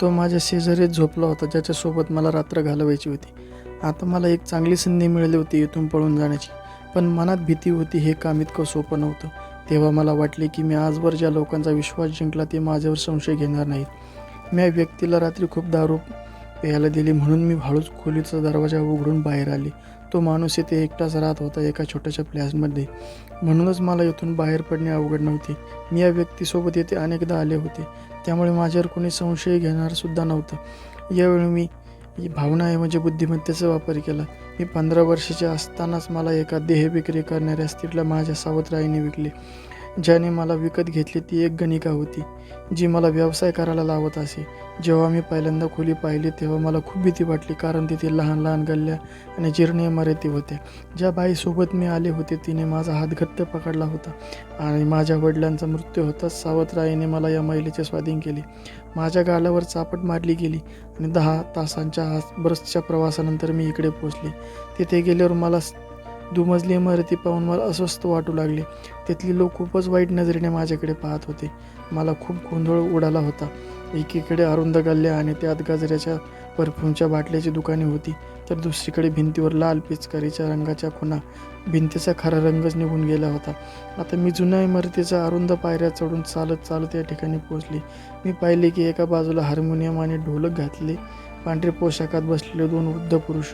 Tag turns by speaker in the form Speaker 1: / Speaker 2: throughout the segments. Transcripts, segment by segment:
Speaker 1: तो माझ्या शेजारीच झोपला होता ज्याच्यासोबत मला रात्र घालवायची होती. आता मला एक चांगली संधी मिळाली होती इथून पळून जाण्याची. पण मनात भीती होती हे काम इतकं सोपं नव्हतं. तेव्हा मला वाटले की मी आजवर ज्या लोकांचा विश्वास जिंकला ते माझ्यावर संशय घेणार नाहीत. मी या व्यक्तीला रात्री खूप दारू प्यायला दिली म्हणून मी हळूच खोलीचा दरवाजा उघडून बाहेर आले. तो माणूस येथे एकटाच राहत होता एका छोट्याशा फ्लॅशमध्ये. म्हणूनच मला इथून बाहेर पडणे अवघड नव्हते. मी या व्यक्तीसोबत येथे अनेकदा आले होते. त्यामुळे माझ्यावर कोणी संशय घेणार सुद्धा नव्हतं. यावेळी मी ही भावना म्हणजे बुद्धिमत्तेचा वापर केला. मी पंधरा वर्षाचे असतानाच मला एका देहविक्री करणाऱ्या स्त्रीला माझ्या सावत्राईने विकले. ज्याने मला विकत घेतली ती एक गणिका होती जी मला व्यवसाय करायला लावत असे. जेव्हा मी पहिल्यांदा खोली पाहिली तेव्हा मला खूप भीती वाटली कारण तिथे लहान लहान गल्ल्या आणि जीर्ण इमारती होत्या ज्या बाईसोबत मी आले होते तिने माझा हात घट्ट पकडला होता आणि माझ्या वडिलांचा मृत्यू होताच सावत्राईने मला या महिलेचे स्वाधीन केले. माझ्या गालावर चापट मारली गेली आणि दहा तासांच्या आस बसच्या प्रवासानंतर मी इकडे पोचले तिथे गेल्यावर मला दुमजली इमारती पाहून मला अस्वस्थ वाटू लागले. तिथली लोक खूपच वाईट नजरेने माझ्याकडे पाहत होते. मला खूप गोंधळ उडाला होता. एकीकडे अरुंद गल्ल्या आणि त्यात गजऱ्याच्या परफ्यूमच्या बाटल्याची दुकाने होती तर दुसरीकडे भिंतीवर लाल पिचकारीच्या रंगाच्या खुणा भिंतीचा खरा रंगच निघून गेला होता. आता मी जुन्या इमारतीचा अरुंद पायऱ्या चढून चालत चालत या ठिकाणी पोहोचले. मी पाहिले की एका बाजूला हार्मोनियम आणि ढोलक घातले पांढरे पोशाखात बसलेले दोन वृद्ध पुरुष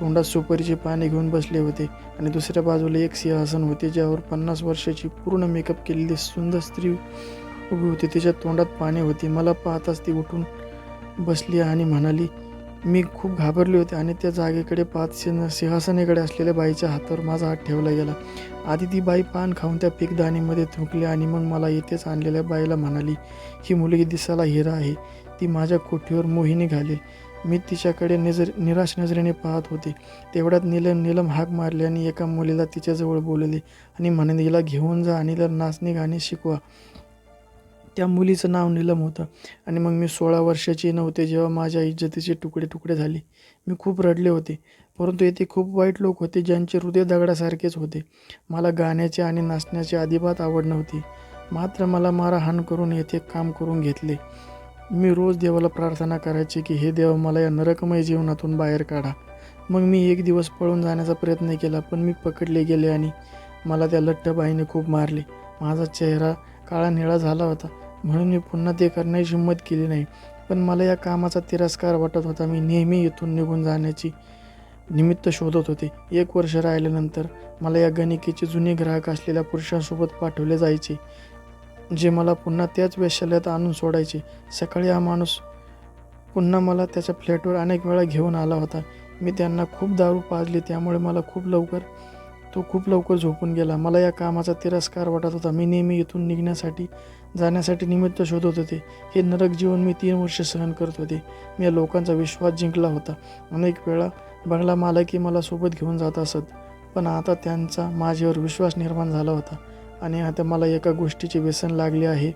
Speaker 1: तोंडात सुपारीचे पाने घेऊन बसले होते आणि दुसऱ्या बाजूला एक सिंहासन होते ज्यावर पन्नास वर्षाची पूर्ण मेकअप केलेली सुंदर स्त्री उभी होती. तिच्या तोंडात पाने होती. मला पाहताच ती उठून बसली आणि म्हणाली मी खूप घाबरले होते आणि त्या जागेकडे पाच सिंह सिंहासनेकडे असलेल्या बाईच्या हातावर माझा हात ठेवला गेला. आधी ती बाई पान खाऊन त्या पीकदाणीमध्ये थुंकली आणि मग मला येथेच आणलेल्या बाईला म्हणाली ही मुलगी दिसायला हिरा आहे. ती माझ्या कोठीवर मोहिनी घालेल. मी तिच्याकडे नजर निराश नजरेने पाहत होते. तेवढ्यात नीलम नीलम हाक मारली आणि एका मुलीला तिच्याजवळ बोलवले आणि म्हणे हिला घेऊन जा आणि तर नाचणे गाणे शिकवा. त्या मुलीचं नाव नीलम होतं आणि मग मी सोळा वर्षाची नव्हते जेव्हा माझ्या इज्जतीचे तुकडे तुकडे झाले. मी खूप रडले होते परंतु येथे खूप वाईट लोक होते ज्यांचे हृदय दगडासारखेच होते. मला गाण्याचे आणि नाचण्याची अजिबात आवड नव्हती. मात्र मला मारहाण करून येथे काम करून घेतले. मी रोज देवाला प्रार्थना करायची की हे देव मला या नरकमय जीवनातून बाहेर काढा. मग मी एक दिवस पळून जाण्याचा प्रयत्न केला पण मी पकडले गेले आणि मला त्या लठ्ठबाईने खूप मारले. माझा चेहरा काळा निळा झाला होता म्हणून मी पुन्हा ते करण्याची हिंमत केली नाही. पण मला या कामाचा तिरस्कार वाटत होता. मी नेहमी इथून निघून जाण्याची निमित्त शोधत होते. एक वर्ष राहिल्यानंतर मला या गणिकेचे जुने ग्राहक असलेल्या पुरुषांसोबत पाठवले जायचे. जे मला पुन्हा त्याच वेश्यालयात आणून सोडायचे. सकाळी हा माणूस पुन्हा मला त्याच्या फ्लॅटवर अनेक वेळा घेऊन आला होता. मी त्यांना खूप दारू पाजली त्यामुळे मला खूप लवकर तो खूप लवकर झोपून गेला. मला या कामाचा तिरस्कार वाटत होता. मी नेहमी इथून निघण्यासाठी जाण्यासाठी निमित्त शोधत होते. हे नरक जीवन मी तीन वर्ष सहन करत होते. मी या लोकांचा विश्वास जिंकला होता. अनेक वेळा बंगला मालकी मला सोबत घेऊन जात असत पण आता त्यांचा माझ्यावर विश्वास निर्माण झाला होता. आणि आता मला एका गोष्टीचे व्यसन लागले आहे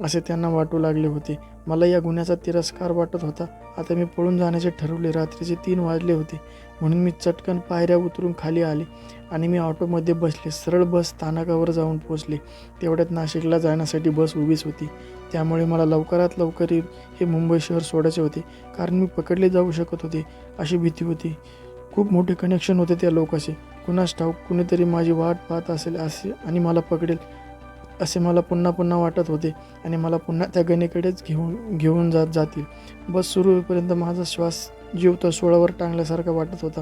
Speaker 1: असे त्यांना वाटू लागले होते. मला या गुन्ह्याचा तिरस्कार वाटत होता. आता मी पळून जाण्याचे ठरवले. रात्रीचे तीन वाजले होते. म्हणून मी चटकन पायऱ्या उतरून खाली आले आणि मी ऑटोमध्ये बसले. सरळ बस स्थानकावर जाऊन पोचले तेवढ्यात नाशिकला जाण्यासाठी बस उभीच होती. त्यामुळे मला लवकरात लवकर हे हे मुंबई शहर सोडायचे होते. कारण मी पकडले जाऊ शकत होते अशी भीती होती. खूप मोठे कनेक्शन होते त्या लोकाशी. कुणास ठाऊक कुणीतरी माझी वाट पाहत असेल असे आणि मला पकडेल असे मला पुन्हा पुन्हा वाटत होते आणि मला पुन्हा त्या गणेकडेच घेऊन घेऊन जात जातील. बस सुरू होईपर्यंत माझा श्वास जीव तर सोळावर टांगल्यासारखा वाटत होता.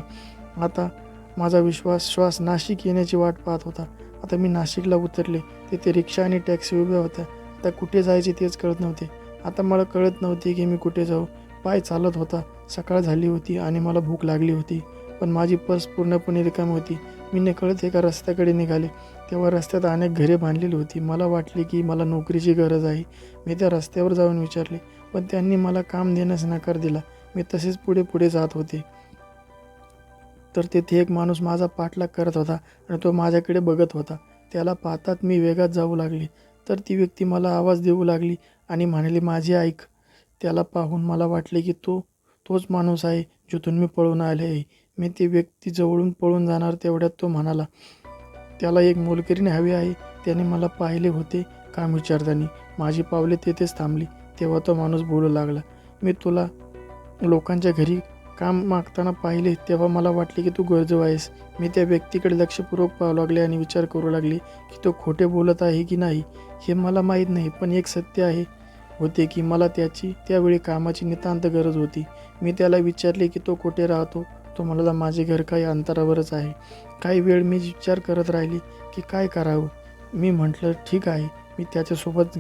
Speaker 1: आता माझा विश्वास श्वास नाशिक येण्याची वाट पाहत होता. आता मी नाशिकला उतरले. तिथे रिक्षा आणि टॅक्सी उभ्या होत्या. आता कुठे जायचे तेच कळत नव्हते. आता मला कळत नव्हते की मी कुठे जाऊ. पाय चालत होता. सकाळ झाली होती आणि मला भूक लागली होती. पण माझी पर्स पूर्णपणे रिकामी होती. मी नकळत एका रस्त्याकडे निघाले. तेव्हा रस्त्यात अनेक घरे बांधलेली होती. मला वाटले की मला नोकरीची गरज आहे. मी त्या रस्त्यावर जाऊन विचारले पण त्यांनी मला काम देण्यास नकार दिला. मी तसेच पुढे पुढे जात होते. तर तेथे एक माणूस माझा पाठलाग करत होता आणि तो माझ्याकडे बघत होता. त्याला पाहतात मी वेगात जाऊ लागले. तर ती व्यक्ती मला आवाज देऊ लागली आणि म्हणाली माझी ऐक. त्याला पाहून मला वाटले की तो तोच माणूस आहे जिथून मी पळून आले आहे. मी ती व्यक्ती जवळून पळून जाणार तेवढ्यात तो म्हणाला त्याला एक मोलकरीण हवी आहे. त्याने मला पाहिले होते काम विचारताना. माझी पावले तेथेच थांबली. तेव्हा तो माणूस बोलू लागला मी तुला लोकांच्या घरी काम मागताना पाहिले तेव्हा मला वाटले की तू गरजू आहेस. मी त्या व्यक्तीकडे लक्षपूर्वक पाहू लागले आणि विचार करू लागले की तो खोटे बोलत आहे की नाही हे मला माहीत नाही पण एक सत्य आहे. होते की मला त्याची त्यावेळी कामाची नितांत गरज होती. मी त्याला विचारले की तो कुठे राहतो तो म्हणाला माझे घर काही अंतरावरच आहे. काही वेळ मी विचार करत राहिली की काय करावं? मी म्हटलं ठीक आहे. मी त्याच्यासोबत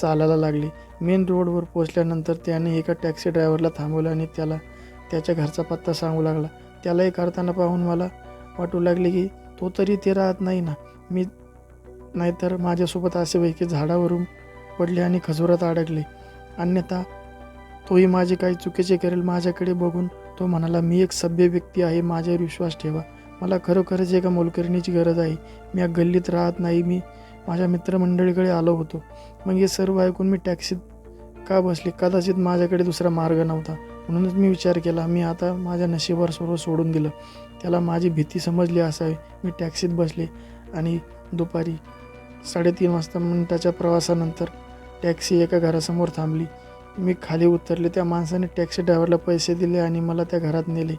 Speaker 1: चालायला लागले. मेन रोडवर पोचल्यानंतर त्याने एका टॅक्सी ड्रायव्हरला थांबवलं आणि त्याला त्याच्या घरचा पत्ता सांगू लागला. त्यालाही करताना पाहून मला वाटू लागले की तो तरी ते राहत नाही ना. मी नाहीतर माझ्यासोबत असे होईल की झाडावरून पडले आणि खजुरात अडकले. अन्यथा तोही माझे काही चुकीचे करेल माझ्याकडे बघून तो म्हणाला मी एक सभ्य व्यक्ती आहे माझ्यावर विश्वास ठेवा. मला खरोखरच एका मोलकरणीची गरज आहे. मी या गल्लीत राहत नाही मी माझ्या मित्रमंडळीकडे आलो होतो. मग हे सर्व ऐकून मी टॅक्सीत का बसले? कदाचित माझ्याकडे दुसरा मार्ग नव्हता. म्हणूनच मी विचार केला. मी आता माझ्या नशिबावर सर्व सोडून दिलं. त्याला माझी भीती समजली असावी. मी टॅक्सीत बसले आणि दुपारी साडेतीन वाजता मिनिटाच्या प्रवासानंतर टॅक्सी एका घरासमोर थांबली. मी खाली उतरले त्या माणसाने टॅक्सी ड्रायव्हरला पैसे दिले आणि मला त्या घरात नेले.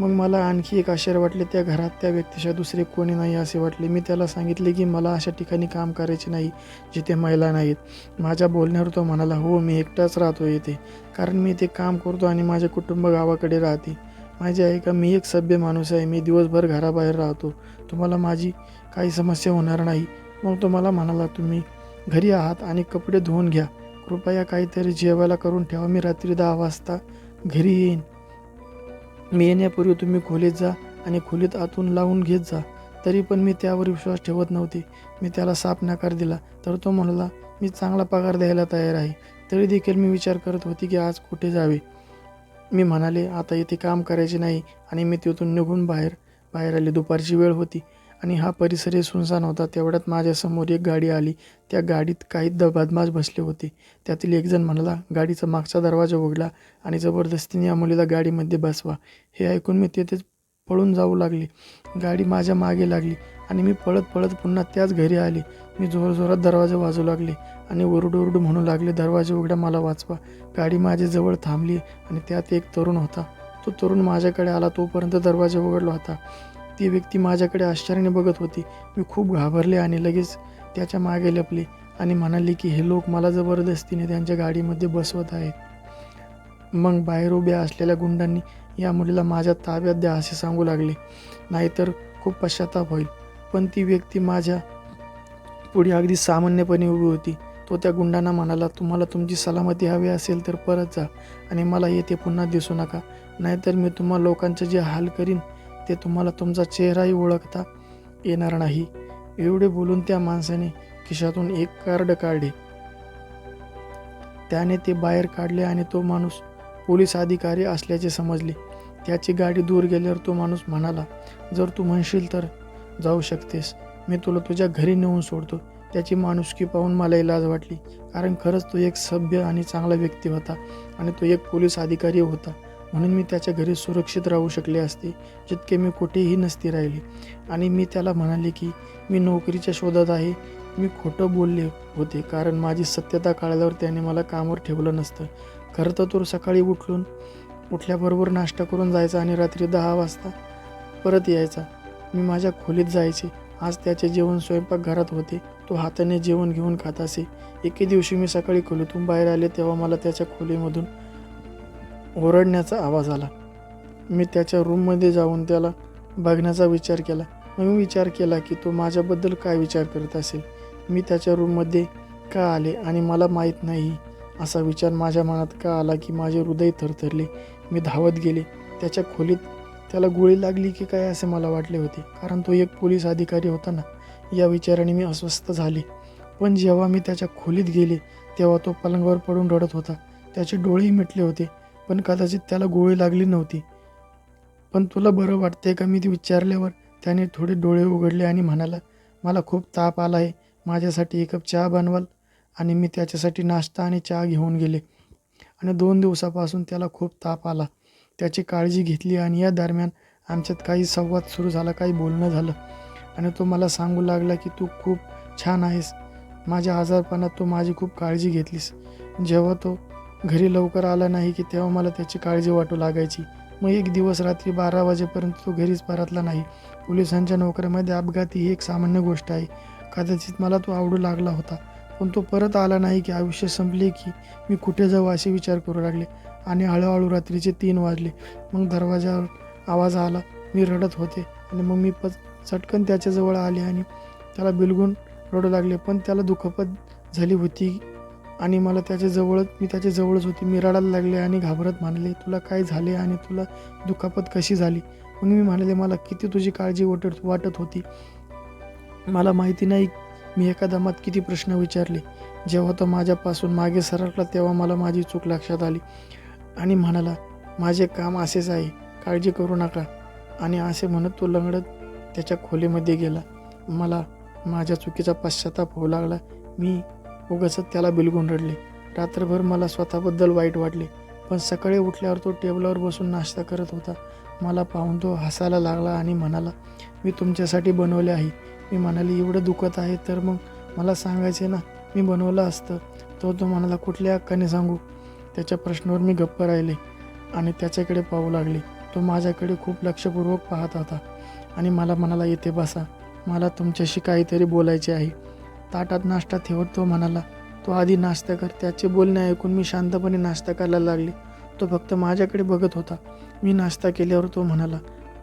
Speaker 1: मग मला आणखी एक आश्चर्य वाटले त्या घरात त्या व्यक्तीशिवाय दुसरे कोणी नाही असे वाटले. मी त्याला सांगितले की मला अशा ठिकाणी काम करायचे नाही जिथे महिला नाहीत. माझ्या बोलण्यावर तो म्हणाला हो मी एकटाच राहतो येथे कारण मी इथे काम करतो आणि माझे कुटुंब गावाकडे राहते. माझी आहे का मी एक सभ्य माणूस आहे. मी दिवसभर घराबाहेर राहतो. तुम्हाला माझी काही समस्या होणार नाही. मग तो मला म्हणाला तुम्ही घरी आहात आणि कपडे धुवून घ्या. कृपया काहीतरी जेवायला करून ठेवा. मी रात्री दहा वाजता घरी येईन. मी येण्यापूर्वी तुम्ही खोलीत जा आणि खोलीत आतून लावून घेत जा. तरी पण मी त्यावर विश्वास ठेवत नव्हते. मी त्याला साफ नकार दिला. तर तो म्हणाला मी चांगला पगार द्यायला तयार आहे. तरी देखील मी विचार करत होती की आज कुठे जावे. मी म्हणाले आता इथे काम करायचे नाही आणि मी तिथून निघून बाहेर बाहेर आले. दुपारची वेळ होती. आणि हा परिसरही सुनसान होता. तेवढ्यात माझ्यासमोर एक गाडी आली. त्या गाडीत काही द बदमाश बसले होते. त्यातील एकजण म्हणाला गाडीचा मागचा दरवाजा उघडला आणि जबरदस्तीने या मुलीला गाडीमध्ये बसवा. हे ऐकून मी तेथेच पळून जाऊ लागले. गाडी माझ्या मागे लागली आणि मी पळत पळत पुन्हा त्याच घरी आले. मी जोरजोरात दरवाजा वाजू लागले आणि ओरडू ओरडू म्हणू लागले दरवाजा उघडा मला वाचवा. गाडी माझ्याजवळ थांबली आणि त्यात एक तरुण होता. तो तरुण माझ्याकडे आला. तोपर्यंत दरवाजा उघडला होता. ती व्यक्ती माझ्याकडे आश्चर्याने बघत होती. मी खूप घाबरले आणि लगेच त्याच्यामागे लपले आणि म्हणाले की हे लोक मला जबरदस्तीने त्यांच्या गाडीमध्ये बसवत आहेत. मग बाहेर उभ्या असलेल्या गुंडांनी या मुलीला माझ्या ताब्यात द्या असे सांगू लागले. नाहीतर खूप पश्चाताप होईल. पण ती व्यक्ती माझ्या पुढे अगदी सामान्यपणे उभी होती. तो त्या गुंडांना म्हणाला तुम्हाला तुमची सलामती हवी असेल तर परत जा आणि मला येथे पुन्हा दिसू नका. नाहीतर मी तुम्हा लोकांचे जे हाल करीन ते तुम्हाला तुमचा चेहराही ओळखता येणार नाही. एवढे बोलून त्या माणसाने खिशातून एक कार्ड काढले. त्याने ते बाहेर काढले आणि तो माणूस पोलीस अधिकारी असल्याचे समजले. त्याची गाडी दूर गेल्यावर तो माणूस म्हणाला जर तू म्हणशील तर जाऊ शकतेस. मी तुला तुझ्या घरी नेऊन सोडतो. त्याची माणुसकी पाहून मला इलाज वाटली कारण खरंच तो एक सभ्य आणि चांगला व्यक्ती होता आणि तो एक पोलीस अधिकारी होता. म्हणून मी त्याच्या घरी सुरक्षित राहू शकले असते जितके मी कुठेही नसती राहिले. आणि मी त्याला म्हणाले की मी नोकरीच्या शोधात आहे. मी खोटं बोलले होते कारण माझी सत्यता कळल्यावर त्याने मला कामावर ठेवलं नसतं. खरं तर तो सकाळी उठलून उठल्याबरोबर नाश्ता करून जायचा आणि रात्री दहा वाजता परत यायचा. मी माझ्या खोलीत जायचे. आज त्याचे जेवण स्वयंपाकघरात होते. तो हाताने जेवण घेऊन खात असे. एके दिवशी मी सकाळी खोलीतून बाहेर आले तेव्हा मला त्याच्या खोलीमधून ओरडण्याचा आवाज आला. मी त्याच्या रूममध्ये जाऊन त्याला बघण्याचा विचार केला. मग मी विचार केला की तो माझ्याबद्दल काय विचार करत असेल? मी त्याच्या रूममध्ये का आले आणि मला माहीत नाही? असा विचार माझ्या मनात का आला की माझे हृदय थरथरले? मी धावत गेले. त्याच्या खोलीत त्याला गोळी लागली की काय असे मला वाटले होते. कारण तो एक पोलीस अधिकारी होता ना? या विचाराने मी अस्वस्थ झाले. पण जेव्हा मी त्याच्या खोलीत गेले तेव्हा तो पलंगावर पडून रडत होता. त्याचे डोळेही मिटले होते. पण कदाचित त्याला गोळी लागली नव्हती. पण तुला बरं वाटते का? मी ते विचारल्यावर त्याने थोडे डोळे उघडले आणि म्हणाला मला खूप ताप आला आहे माझ्यासाठी एक कप चहा बनवाल आणि मी त्याच्यासाठी नाश्ता आणि चहा घेऊन गेले. आणि दोन दिवसापासून त्याला खूप ताप आला. त्याची काळजी घेतली आणि या दरम्यान आमच्यात काही संवाद सुरू झाला काही बोलणं झालं. आणि तो मला सांगू लागला की तू खूप छान आहेस. माझ्या आजारपणात तू माझी खूप काळजी घेतलीस. जेव्हा तो घरी लवकर आला नाही की तेव्हा मला त्याची काळजी वाटू लागायची. मग एक दिवस रात्री बारा वाजेपर्यंत तो घरीच परतला नाही. पोलिसांच्या नोकऱ्यामध्ये अपघात ही एक सामान्य गोष्ट आहे. कदाचित मला तो आवडू लागला होता. पण तो परत आला नाही की आयुष्य संपले की मी कुठे जाऊ असे विचार करू लागले. आणि हळूहळू रात्रीचे तीन वाजले. मग दरवाजावर आवाज आला. मी रडत होते. आणि मग मी प चटकन त्याच्याजवळ आले आणि त्याला बिलगून रडू लागले. पण त्याला दुखापत झाली होती आणि मला त्याच्याजवळच मी त्याच्याजवळच होती. मी रडायला लागले आणि घाबरत म्हणाले तुला काय झाले आणि तुला दुखापत कशी झाली? मग मी म्हणाले मला किती तुझी काळजी वाटत वाटत होती. मला माहिती नाही मी एका दमात किती प्रश्न विचारले. जेव्हा तो माझ्यापासून मागे सरकला तेव्हा मला माझी चूक लक्षात आली आणि म्हणाला माझे काम असेच आहे काळजी करू नका. आणि असे म्हणत तो लंगडत त्याच्या खोलीमध्ये गेला. मला माझ्या चुकीचा पश्चाताप होऊ लागला. मी उगाच त्याला बिलगून रडले. रात्रभर मला स्वतःबद्दल वाईट वाटले पण सकाळी उठल्यावर तो टेबलावर बसून नाश्ता करत होता. मला पाहून तो हसायला लागला आणि म्हणाला मी तुमच्यासाठी बनवले आहे. मी म्हणाली एवढं दुखत आहे तर मग मला सांगायचे ना मी बनवलं असतं तो तो म्हणाला कुठल्या हक्काने सांगू त्याच्या प्रश्नावर मी गप्प राहिले आणि त्याच्याकडे पाहू लागले. तो माझ्याकडे खूप लक्षपूर्वक पाहत होता आणि मला म्हणाला येथे बसा. मला तुमच्याशी काहीतरी बोलायचे आहे. ताटात नाश्ता ठेवत तो म्हणाला. तो आधी नाश्ता कर. त्याचे बोलणे ऐकून मी शांतपणे नाश्ता करायला लागले. तो फक्त माझ्याकडे बघत होता. मी नाश्ता केल्यावर तो म्हणाला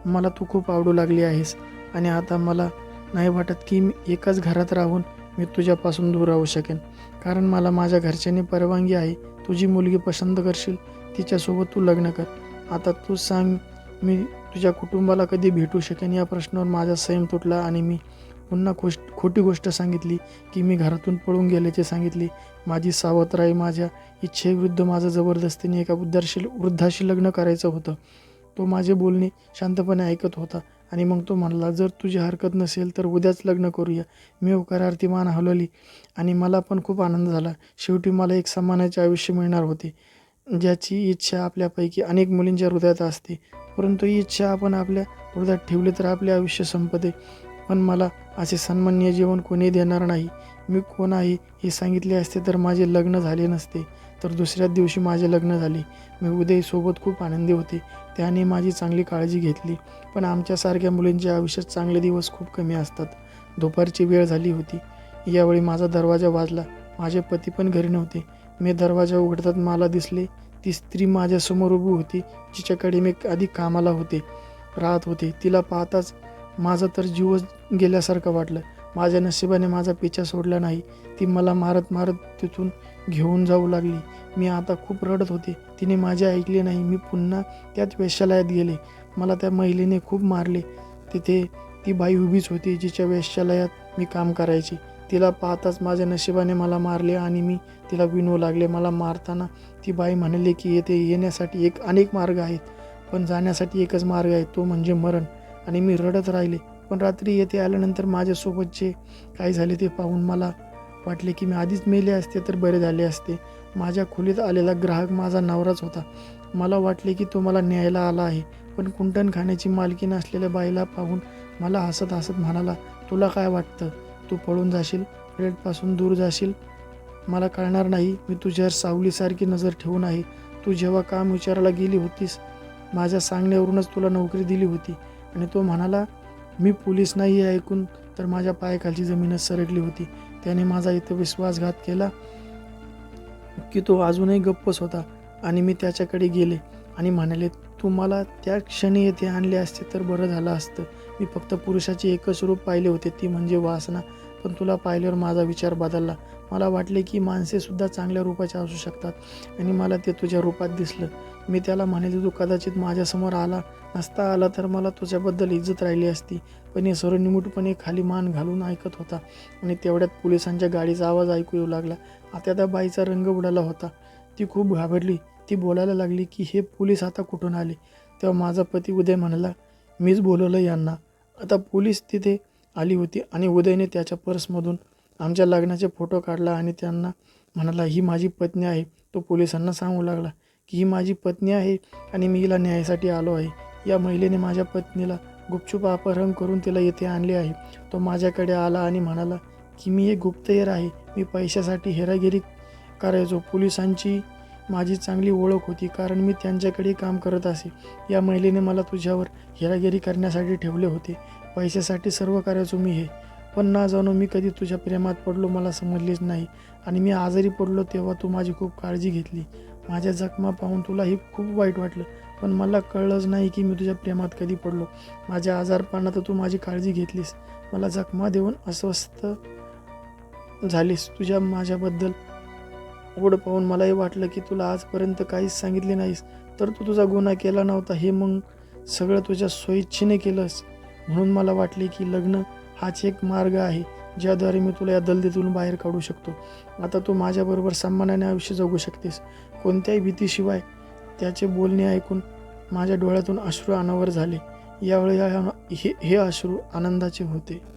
Speaker 1: मला तू खूप आवडू लागली आहेस आणि आता मला नाही वाटत की मी एकाच घरात राहून मी तुझ्यापासून दूर राहू शकेन. कारण मला माझ्या घरच्यांनी परवानगी आहे. तुझी मुलगी पसंत करशील तिच्यासोबत तू लग्न कर. आता तू सांग मी तुझ्या कुटुंबाला कधी भेटू शकेन? या प्रश्नावर माझा संयम तुटला आणि मी पुन्हा खोश खोटी गोष्ट सांगितली की मी घरातून पळून गेल्याचे सांगितले. माझी सावत्राई माझ्या इच्छेविरुद्ध माझं जबरदस्तीने एका वृद्धाशी वृद्धाशी लग्न करायचं होतं. तो माझे बोलणे शांतपणे ऐकत होता आणि मग तो म्हणला जर तुझी हरकत नसेल तर उद्याच लग्न करूया. मी होकारार्थी मान हलवली आणि मला पण खूप आनंद झाला. शेवटी मला एक सन्मानाचे आयुष्य मिळणार होते ज्याची इच्छा आपल्यापैकी अनेक मुलींच्या हृदयात असते. परंतु ही इच्छा आपण आपल्या हृदयात ठेवली तर आपले आयुष्य संपते. पण मला असे सन्मान्य जीवन कोणी देणार नाही. मी कोण आहे हे सांगितले असते तर माझे लग्न झाले नसते. तर दुसऱ्याच दिवशी माझे लग्न झाले. मी उदयसोबत खूप आनंदी होते. त्याने माझी चांगली काळजी घेतली. पण आमच्यासारख्या मुलींच्या आयुष्यात चांगले दिवस खूप कमी असतात. दुपारची वेळ झाली होती. यावेळी माझा दरवाजा वाजला. माझे पती पण घरी नव्हते. मी दरवाजा उघडतात मला दिसले. ती स्त्री माझ्यासमोर उभी होती. जिच्याकडे मी आधी कामाला होते. राहत होते. तिला पाहताच माझा तर जीवच गेल्यासारखं वाटलं. माझ्या नशिबाने माझा पिछा सोडला नाही. ती मला मारत मारत तिथून घेऊन जाऊ लागली. मी आता खूप रडत होते. तिने माझे ऐकले नाही. मी पुन्हा त्याच वेश्यालयात गेले. मला त्या महिलेने खूप मारले. तिथे ती बाई उभीच होती जिच्या वेश्यालयात मी काम करायची. तिला पाहताच माझ्या नशिबाने मला मारले आणि मी तिला विनवू लागले. मला मारताना ती बाई म्हणाली की येथे येण्यासाठी एक अनेक मार्ग आहेत पण जाण्यासाठी एकच मार्ग आहे तो म्हणजे मरण. आणि मी रडत राहिले. पण रात्री येथे आल्यानंतर माझ्यासोबत जे काय झाले ते पाहून मला वाटले की मी आधीच मेले असते तर बरे झाले असते. माझ्या खोलीत आलेला ग्राहक माझा नवराच होता. मला वाटले की तो मला न्यायला आला आहे. पण कुंटण खाण्याची मालकी नसलेल्या बाईला पाहून मला हसत हसत म्हणाला तुला काय वाटतं? तू पळून जाशील? प्लेटपासून दूर जाशील? मला कळणार नाही. मी तुझ्यावर सावलीसारखी नजर ठेवून आहे. तू जेव्हा काम विचारायला गेली होतीस माझ्या सांगण्यावरूनच तुला नोकरी दिली होती. आणि तो म्हणाला मी पोलीस नाही ऐकून. तर माझ्या पायाखालची जमीनच सरकली होती. त्याने माझा इथं विश्वासघात केला की तो अजूनही गप्पच होता आणि मी त्याच्याकडे गेले आणि म्हणाले तू मला त्या क्षणी येथे आणले असते तर बरं झालं असतं. मी फक्त पुरुषाचे एकच रूप पाहिले होते ती म्हणजे वासना. पण तुला पाहिल्यावर माझा विचार बदलला. मला वाटले की माणसेसुद्धा चांगल्या रूपाचे असू शकतात आणि मला ते तुझ्या रूपात दिसलं. मी त्याला म्हणेल तू कदाचित माझ्यासमोर आला नसता आला तर मला तुझ्याबद्दल इज्जत राहिली असती. पण हे सर्व निमूटपणे खाली मान घालून ऐकत होता आणि तेवढ्यात पोलिसांच्या गाडीचा आवाज ऐकू येऊ लागला. आता त्या बाईचा रंग उडाला होता. ती खूप घाबरली. ती बोलायला लागली की हे पोलीस आता कुठून आले? तेव्हा माझा पती उदय म्हणाला मीच बोलवलं यांना. आता पोलीस तिथे आली होती आणि उदयने त्याच्या पर्समधून आमच्या लग्नाचे फोटो काढला आणि त्यांना म्हणाला ही माझी पत्नी आहे. तो पोलिसांना सांगू लागला. की ही माझी पत्नी आहे आणि मी हिला न्यायासाठी आलो आहे. या महिलेने माझ्या पत्नीला गुपचूप अपहरण करून तिला येथे आणले आहे. तो माझ्याकडे आला आणि म्हणाला की मी एक गुप्तहेर आहे. मी पैशासाठी हेरागिरी करायचो. पोलिसांची माझी चांगली ओळख होती कारण मी त्यांच्याकडे काम करत असे. या महिलेने मला तुझ्यावर हेरागिरी करण्यासाठी ठेवले होते. पैशासाठी सर्व करायचो मी हे. पण ना जाणो मी कधी तुझ्या प्रेमात पडलो मला समजलेच नाही. आणि मी आजारी पडलो तेव्हा तू माझी खूप काळजी घेतली. माझ्या जखमा पाहून तुलाही खूप वाईट वाटलं. पण मला कळलंच नाही की मी तुझ्या प्रेमात कधी पडलो. माझ्या आजारपणात तू माझी काळजी घेतलीस. मला जखमा देऊन अस्वस्थ झालीस. तुझ्या माझ्याबद्दल ओढ पाहून मलाही वाटलं की तुला आजपर्यंत काहीच सांगितले नाहीस. तर तू तुझा गुन्हा केला नव्हता हे मग सगळं तुझ्या स्वइच्छेने केलंस. म्हणून मला वाटले की लग्न हाच एक मार्ग आहे ज्याद्वारे मी तुला या दलदीतून बाहेर काढू शकतो. आता तू माझ्याबरोबर सन्मानाने आयुष्य जगू शकतेस. कोणत्याही भीतीशिवाय त्याचे बोलणे ऐकून माझ्या डोळ्यातून अश्रू अनावर झाले. यावेळी हे हे अश्रू आनंदाचे होते.